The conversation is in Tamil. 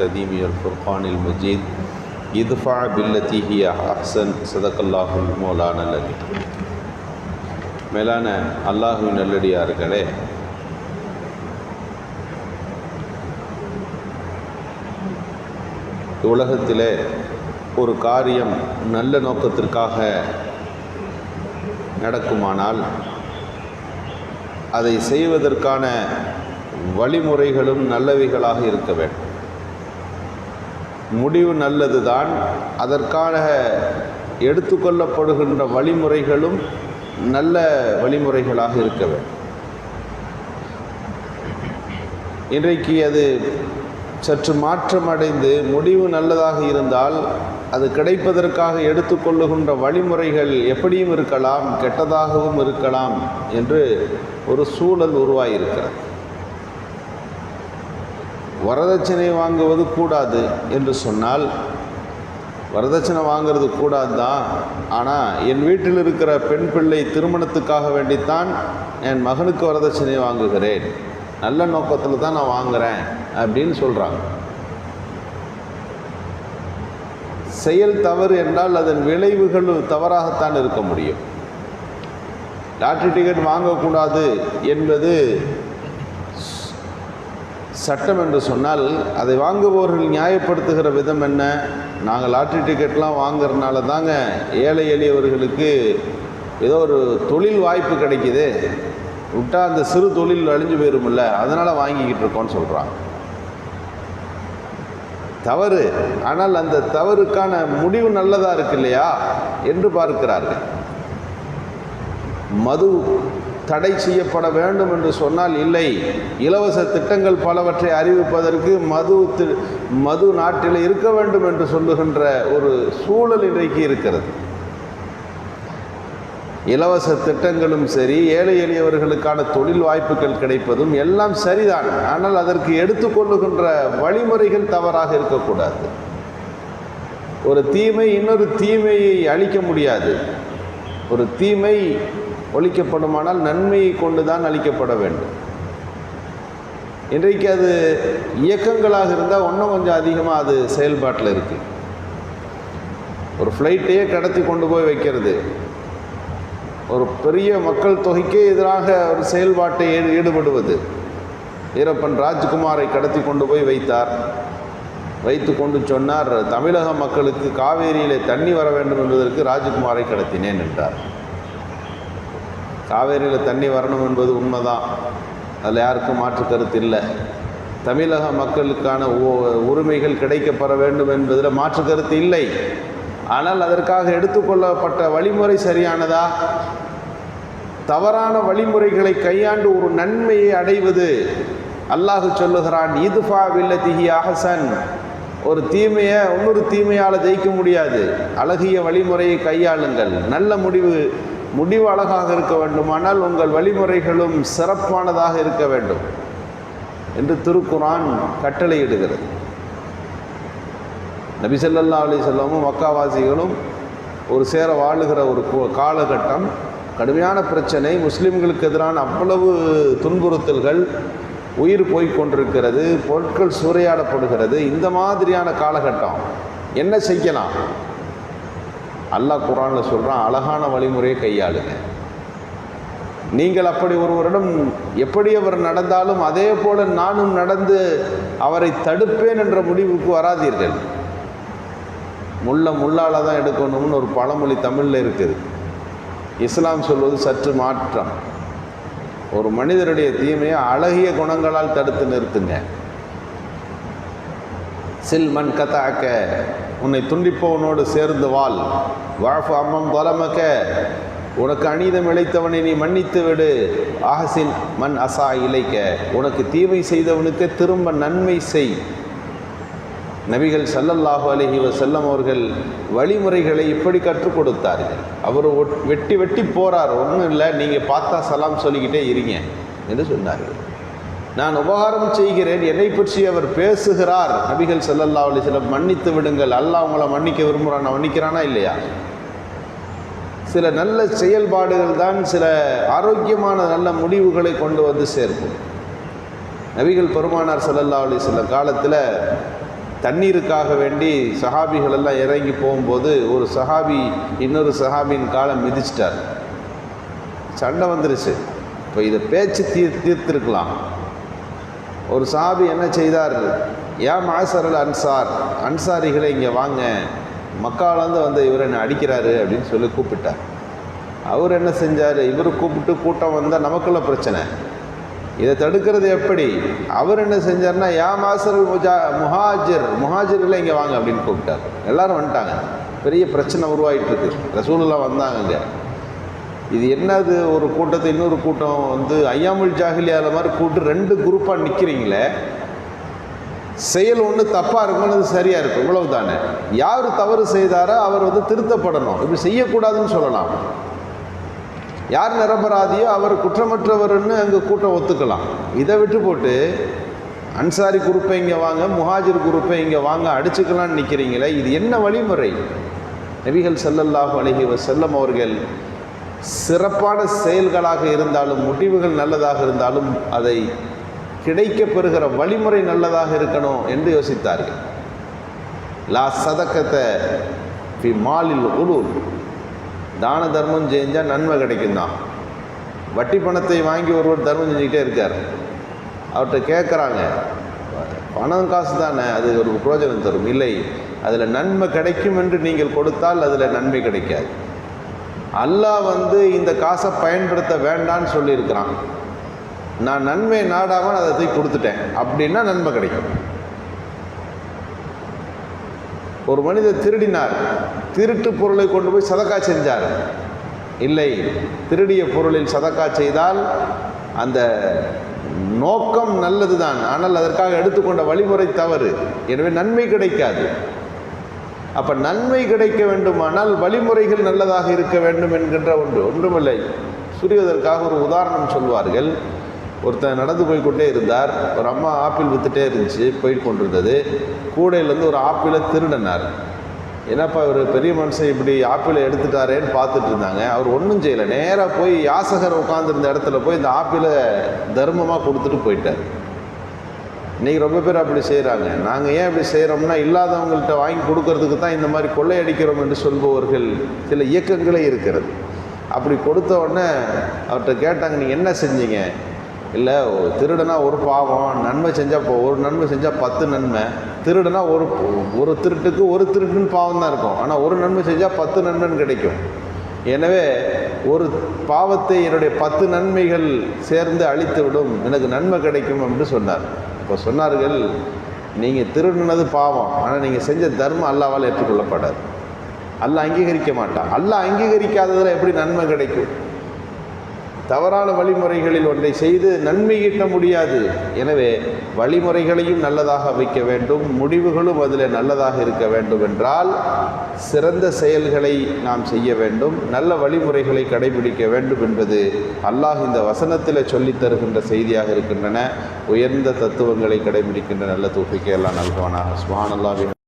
الكريم والفرقان المجيد ادفع بالتي هي أحسن صدق الله المولانا الذي மேலான அல்லாஹுவின் நல்லடியார்களே உலகத்திலே ஒரு காரியம் நல்ல நோக்கத்திற்காக நடக்குமானால் அதை செய்வதற்கான வழிமுறைகளும் நல்லவைகளாக இருக்க வேண்டும் முடிவு நல்லது தான் அதற்காக எடுத்துக்கொள்ளப்படுகின்ற வழிமுறைகளும் நல்ல வழிமுறைகளாக இருக்க வேண்டும். இன்றைக்கு அது சற்று மாற்றமடைந்து முடிவு நல்லதாக இருந்தால் அது கிடைப்பதற்காக எடுத்துக்கொள்ளுகின்ற வழிமுறைகள் எப்படியும் இருக்கலாம் கெட்டதாகவும் இருக்கலாம் என்று ஒரு சூழல் உருவாகியிருக்கிறது வரதட்சணை வாங்குவது கூடாது என்று சொன்னால் வரதட்சணை வாங்கிறது கூடாது? தான் ஆனால் என் வீட்டில் இருக்கிற பெண் பிள்ளை திருமணத்துக்காக வேண்டித்தான் என் மகனுக்கு வரதட்சணை வாங்குகிறேன். நல்ல நோக்கத்தில் தான் நான் வாங்குகிறேன் அப்படின்னு சொல்கிறாங்க செயல் தவறு என்றால் அதன் விளைவுகள் தவறாகத்தான் இருக்க முடியும். லாட்ரி டிக்கெட் வாங்கக்கூடாது என்பது சட்டம் என்று சொன்னால் அதை வாங்குபவர்கள் நியாயப்படுத்துகிற விதம் என்ன? நாங்கள் லாட்ரி டிக்கெட்லாம் வாங்குறதுனால தாங்க ஏழை எளியவர்களுக்கு ஏதோ ஒரு தொழில் வாய்ப்பு கிடைக்கிது. விட்டால் அந்த சிறு தொழில் அழிஞ்சு போயிருமில்ல அதனால் வாங்கிக்கிட்டு இருக்கோன்னு சொல்கிறான் தவறு. ஆனால் அந்த தவறுக்கான முடிவு நல்லதாக இருக்கு இல்லையா? என்று பார்க்கிறார்கள். மது தடை செய்யப்பட வேண்டும் என்று சொன்னால் இல்லை. இலவச திட்டங்கள் பலவற்றை அறிவிப்பதற்கு மது மது நாட்டில் இருக்க வேண்டும் என்று சொல்லுகின்ற ஒரு சூழல் இன்றைக்கு இருக்கிறது. இலவச திட்டங்களும் சரி ஏழை எளியவர்களுக்கான தொழில் வாய்ப்புகள் கிடைப்பதும் எல்லாம் சரிதான். ஆனால் அதற்கு எடுத்துக்கொள்ளுகின்ற வழிமுறைகள் தவறாக இருக்கக்கூடாது. ஒரு தீமை இன்னொரு தீமையை அழிக்க முடியாது. ஒரு தீமை ஒழிக்கப்படுமானால் நன்மையை கொண்டு தான் அளிக்கப்பட வேண்டும். இன்றைக்கு அது இயக்கங்களாக இருந்தால் இன்னும் கொஞ்சம் அதிகமாக அது செயல்பாட்டில் இருக்குது ஒரு ஃப்ளைட்டையே கடத்தி கொண்டு போய் வைக்கிறது. ஒரு பெரிய மக்கள் தொகைக்கே எதிராக ஒரு செயல்பாட்டை ஈடுபடுவது. ஈரப்பன் ராஜ்குமாரை கடத்தி கொண்டு போய் வைத்தார். வைத்து கொண்டு சொன்னார் தமிழக மக்களுக்கு காவேரியிலே தண்ணி வர வேண்டும் என்பதற்கு ராஜ்குமாரை கடத்தினேன் என்றார். காவேரியில் தண்ணி வரணும் என்பது உண்மைதான். அதில் யாருக்கும் மாற்று கருத்து இல்லை. தமிழக மக்களுக்கான உரிமைகள் கிடைக்கப்பெற வேண்டும் என்பதில் மாற்று கருத்து இல்லை. ஆனால் அதற்காக எடுத்துக்கொள்ளப்பட்ட வழிமுறை சரியானதா? தவறான வழிமுறைகளை கையாண்டு ஒரு நன்மையை அடைவது அல்லாஹு சொல்லுகிறான் இதுஃபா வில்லதிஹி அஹசன். ஒரு தீமையை இன்னொரு தீமையால் ஜெயிக்க முடியாது. அழகிய வழிமுறையை கையாளுங்கள். நல்ல முடிவு முடிவு அழகாக இருக்க வேண்டுமானால் உங்கள் வழிமுறைகளும் சிறப்பானதாக இருக்க வேண்டும் என்று திருக்குரான் கட்டளையிடுகிறது. நபிசல்லா அலி செல்லமும் மக்காவாசிகளும் ஒரு சேர வாழுகிற ஒரு காலகட்டம் கடுமையான பிரச்சனை முஸ்லீம்களுக்கு எதிரான அவ்வளவு துன்புறுத்தல்கள் உயிர் போய்கொண்டிருக்கிறது பொருட்கள் சூறையாடப்படுகிறது. இந்த மாதிரியான காலகட்டம் என்ன செய்யலாம்? அல்லாஹ் குரானில் சொல்கிறான் அழகான வழிமுறையை கையாளுங்க. நீங்கள் அப்படி ஒருவரிடம் எப்படி அவர் நடந்தாலும் அதே போல நானும் நடந்து அவரை தடுப்பேன் என்ற முடிவுக்கு வராதீர்கள். முள்ள முள்ளால் தான் எடுக்கணும்னு ஒரு பழமொழி தமிழில் இருக்குது. இஸ்லாம் சொல்வது சற்று மாற்றம். ஒரு மனிதருடைய தீமையை அழகிய குணங்களால் தடுத்து நிறுத்துங்க. சில் கதாக்க உன்னை துண்டிப்பவனோடு சேர்ந்து வாழ். வாழ்ஃபு அம்மம் தொலமக்க உனக்கு அநீதம் இழைத்தவனை நீ மன்னித்து விடு. ஆஹசின் மண் அசா இழைக்க உனக்கு தீமை செய்தவனுக்கு திரும்ப நன்மை செய். நபிகள் சல்லல்லாஹு அலஹி செல்லம் அவர்கள் வழிமுறைகளை இப்படி கற்றுக் கொடுத்தார்கள். அவர் வெட்டி வெட்டி போகிறார் ஒன்றும் இல்லை நீங்கள் பார்த்தா சலாம் சொல்லிக்கிட்டே இருங்க என்று சொன்னார்கள். நான் உபகாரம் செய்கிறேன் என்னை பற்றி அவர் பேசுகிறார். நபிகள் சல்லல்லா சில மன்னித்து விடுங்கள். அல்லாஹ் அவங்கள மன்னிக்க விரும்புகிறான். மன்னிக்கிறானா இல்லையா? சில நல்ல செயல்பாடுகள் தான் சில ஆரோக்கியமான நல்ல முடிவுகளை கொண்டு வந்து சேர்க்கும். நபிகள் பெருமானார் செல்லல்லாவுலி சில காலத்தில் தண்ணீருக்காக வேண்டி சஹாபிகள் எல்லாம் இறங்கி போகும்போது ஒரு சஹாபி இன்னொரு சஹாபியின் காலம் மிதிச்சிட்டார். சண்டை வந்துருச்சு. இப்போ இதை பேச்சு தீர் தீர்த்திருக்கலாம். ஒரு சாபி என்ன செய்தார்? யா மாசரல் அன்சார் அன்சாரிகளை இங்கே வாங்க மக்காலேருந்து வந்து இவர் என்னை அடிக்கிறாரு அப்படின்னு சொல்லி கூப்பிட்டார். அவர் என்ன செஞ்சார்? இவர் கூப்பிட்டு கூட்டம் வந்தால் நமக்குள்ள பிரச்சனை. இதை தடுக்கிறது எப்படி? அவர் என்ன செஞ்சார்னா யா மாசரல் முஜா முஹாஜிர் முஹாஜிர்களை இங்கே வாங்க அப்படின்னு கூப்பிட்டார். எல்லாரும் வந்துட்டாங்க. பெரிய பிரச்சனை உருவாகிட்டு இருக்கு. ரசூலெலாம் வந்தாங்க இங்கே இது என்னது ஒரு கூட்டத்தை இன்னொரு கூட்டம் வந்து ஐயாமுல் ஜாகிலியால மாதிரி கூட்டு ரெண்டு குரூப்பாக நிற்கிறீங்களே செயல் ஒன்று தப்பாக இருக்கும் அது சரியாக இருக்கும் இவ்வளவு தானே யார் தவறு செய்தாரோ அவர் வந்து திருத்தப்படணும். இப்படி செய்யக்கூடாதுன்னு சொல்லலாம். யார் நிரபராதியோ அவர் குற்றமற்றவர்னு அங்கே கூட்டம் ஒத்துக்கலாம். இதை விட்டு போட்டு அன்சாரி குரூப்பை இங்கே வாங்க முஹாஜிர் குரூப்பை இங்கே வாங்க அடிச்சுக்கலாம்னு நிற்கிறீங்களே இது என்ன வழிமுறை? நபிகள் ஸல்லல்லாஹு அலைஹி செல்லம் அவர்கள் சிறப்பான செயல்களாக இருந்தாலும் முடிவுகள் நல்லதாக இருந்தாலும் அதை கிடைக்க பெறுகிற வழிமுறை நல்லதாக இருக்கணும் என்று யோசித்தார்கள். லா சதக்கத்தை பி மாலில் உலூர். தான தர்மம் செஞ்சால் நன்மை கிடைக்கும் தான் வட்டி பணத்தை வாங்கி ஒருவர் தர்மம் செஞ்சுக்கிட்டே இருக்கார். அவர்கிட்ட கேட்குறாங்க பணம் காசு தானே அது ஒரு பிரயோஜனம் தரும். இல்லை அதில் நன்மை கிடைக்கும் என்று நீங்கள் கொடுத்தால் அதில் நன்மை கிடைக்காது. அல்லாஹ் வந்து இந்த காசை பயன்படுத்த வேண்டான்னு சொல்லியிருக்கிறான். நான் நன்மை நாடாமல் அதை தூக்கி கொடுத்துட்டேன். அப்படின்னா நன்மை கிடைக்கும். ஒரு மனிதர் திருடினார். திருட்டு பொருளை கொண்டு போய் சதக்கா செஞ்சார். இல்லை திருடிய பொருளில் சதக்கா செய்தால் அந்த நோக்கம் நல்லது தான் ஆனால் அதற்காக எடுத்துக்கொண்ட வழிமுறை தவறு. எனவே நன்மை கிடைக்காது. அப்போ நன்மை கிடைக்க வேண்டுமானால் வழிமுறைகள் நல்லதாக இருக்க வேண்டும் என்கின்ற ஒன்று. ஒன்றுமில்லை. சுரிவதற்காக ஒரு உதாரணம் சொல்வார்கள். ஒருத்தன் நடந்து போய் கொண்டே இருந்தார். ஒரு அம்மா ஆப்பிள் வித்துட்டே இருந்துச்சு போயிட்டு கொண்டிருந்தது. கூடையிலேருந்து ஒரு ஆப்பிளை திருடினார். என்னப்பா இவர் பெரிய மனுஷன் இப்படி ஆப்பிளை எடுத்துட்டாரேன்னு பார்த்துட்டு இருந்தாங்க. அவர் ஒன்றும் செய்யலை. நேராக போய் யாசகர் உட்காந்துருந்த இடத்துல போய் இந்த ஆப்பிளை தர்மமாக கொடுத்துட்டு போயிட்டார். இன்றைக்கி ரொம்ப பேர் அப்படி செய்கிறாங்க நாங்கள் ஏன் இப்படி செய்கிறோம்னா இல்லாதவங்கள்ட்ட வாங்கி கொடுக்கறதுக்கு தான் இந்த மாதிரி கொள்ளையடிக்கிறோம் என்று சொல்பவர்கள் சில இயக்கங்களே இருக்கிறது. அப்படி கொடுத்த உடனே அவர்கிட்ட கேட்டாங்க நீங்கள் என்ன செஞ்சீங்க? இல்லை திருடனா ஒரு பாவம் நன்மை செஞ்சால் இப்போ ஒரு நன்மை செஞ்சால் பத்து நன்மை திருடனா ஒரு ஒரு திருட்டுக்கு ஒரு திருட்டுன்னு பாவம் தான் இருக்கும். ஆனால் ஒரு நன்மை செஞ்சால் பத்து நன்மைன்னு கிடைக்கும். எனவே ஒரு பாவத்தை என்னுடைய பத்து நன்மைகள் சேர்ந்து அழித்து விடும் எனக்கு நன்மை கிடைக்கும் அப்படின்னு சொன்னார். இப்போ சொன்னார்கள் நீங்கள் திருடினது பாவம். ஆனால் நீங்கள் செஞ்ச தர்மம் அல்லாவால் ஏற்றுக்கொள்ளப்படாது. அல்ல அங்கீகரிக்க மாட்டான். அல்லாஹ் அங்கீகரிக்காததில் எப்படி நன்மை கிடைக்கும்? தவறான வழிமுறைகளில் ஒன்றை செய்து நன்மை ஈட்ட முடியாது. எனவே வழிமுறைகளையும் நல்லதாக வைக்க வேண்டும். முடிவுகளும் அதில் நல்லதாக இருக்க வேண்டும் என்றால் சிறந்த செயல்களை நாம் செய்ய வேண்டும். நல்ல வழிமுறைகளை கடைபிடிக்க வேண்டும் என்பது அல்லாஹ் இந்த வசனத்தில் சொல்லித் தருகின்ற செய்தியாக இருக்கின்றன. உயர்ந்த தத்துவங்களை கடைபிடிக்கின்ற நல்ல தூஃபிக்கை எல்லாம் நல்கவனாக. சுபான்